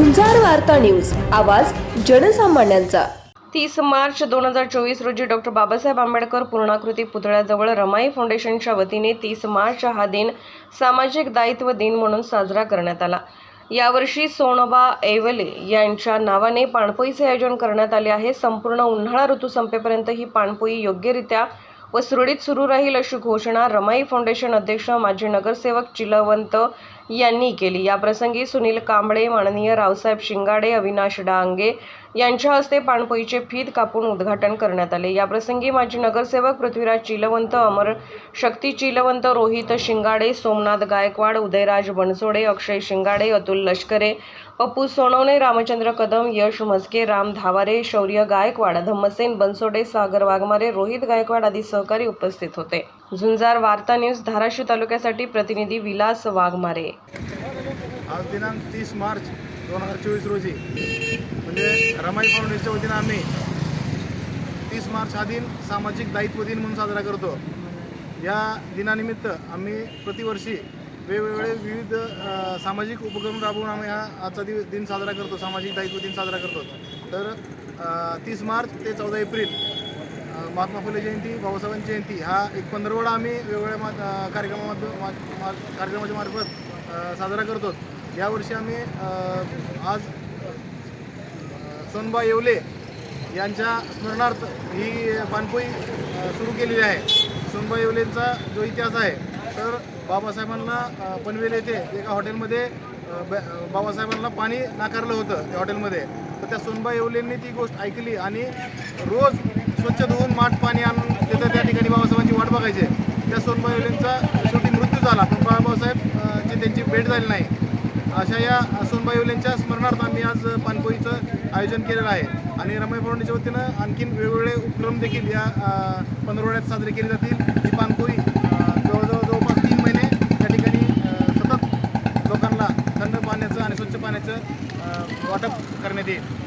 वार्ता न्यूज. आवाज जनसामान्यांचा. तीस मार्च दोन हजार चोवीस रोजी डॉक्टर बाबासाहेब आंबेडकर पूर्णाकृती पुतळ्याजवळ रमाई फाउंडेशनच्या वतीने तीस मार्च हा दिन सामाजिक दायित्व दिन म्हणून साजरा करण्यात आला. यावर्षी सोनबा ऐवले यांच्या नावाने पाणपोईचे आयोजन करण्यात आले आहे. संपूर्ण उन्हाळा ऋतू संपेपर्यंत ही पाणपोई योग्यरित्या व सुरळीत सुरू राहील अशी घोषणा रमाई फाउंडेशन अध्यक्ष माजी नगरसेवक चिलवंत यांनी केली. याप्रसंगी सुनील कांबळे माननीय रावसाहेब शिंगाडे अविनाश डांगे यांच्या हस्ते पाणपोईचे फीत कापून उद्घाटन करण्यात आले. याप्रसंगी माजी नगरसेवक पृथ्वीराज चिलवंत अमर शक्ती चिलवंत रोहित शिंगाडे सोमनाथ गायकवाड उदयराज बनसोडे अक्षय शिंगाडे अतुल लष्करे पप्पू सोनवणे रामचंद्र कदम यश म्हस्के राम धावारे शौर्य गायकवाड धम्मसेन बनसोडे सागर वाघमारे रोहित गायकवाड आदी सहकारी उपस्थित होते. झुंजार वार्ता न्यूज धाराशिव तालुक्यासाठी प्रतिनिधी विलास वाघमारे. आज दिनांक तीस मार्च दोन हजार चोवीस रोजी म्हणजे रमाई फाउंडेशनच्या वतीनं आम्ही तीस मार्च हा दिन सामाजिक दायित्व दिन म्हणून साजरा करतो. या दिनानिमित्त आम्ही प्रतिवर्षी वेगवेगळे विविध सामाजिक उपक्रम राबवून आम्ही हा आजचा दिवस दिन साजरा करतो सामाजिक दायित्व दिन साजरा करतो. तर तीस मार्च ते चौदा एप्रिल महात्मा फुले जयंती बाबासाहेबांची जयंती हा एक पंधरवडा आम्ही वेगवेगळ्या मा कार्यक्रमामध्ये मा- कार्यक्रमाच्या मार्फत साजरा करतो. यावर्षी आम्ही आज सोनबा येवले यांच्या स्मरणार्थ ही पानपोई सुरू केलेली आहे. सोनबा येवलेंचा जो इतिहास आहे तर बाबासाहेबांना पनवेल येथे एका हॉटेलमध्ये ब- बाबासाहेबांना पाणी नाकारलं होतं त्या हॉटेलमध्ये. तर त्या सोनबा येवलेंनी ती गोष्ट ऐकली आणि रोज स्वच्छ धुवून माठ पाणी आणून तिथं त्या ठिकाणी बाबासाहेबांची वाट बघायचे. त्या सोनबा शेवटी मृत्यू झाला. पण बाबासाहेब जी ची त्यांची भेट झाली नाही अशा या सोनबाई येवलेंच्या स्मरणार्थ आम्ही आज पानपोईचं आयोजन केलेलं आहे. आणि रमाई फाउंडेशनच्या वतीनं आणखीन वेगवेगळे उपक्रम देखील या पंधरवड्यात साजरे केले जातील. ही पानपोई जवळजवळ जवळपास तीन महिने त्या ठिकाणी सतत लोकांना थंड पाण्याचं आणि स्वच्छ पाण्याचं वाटप करण्यात येईल.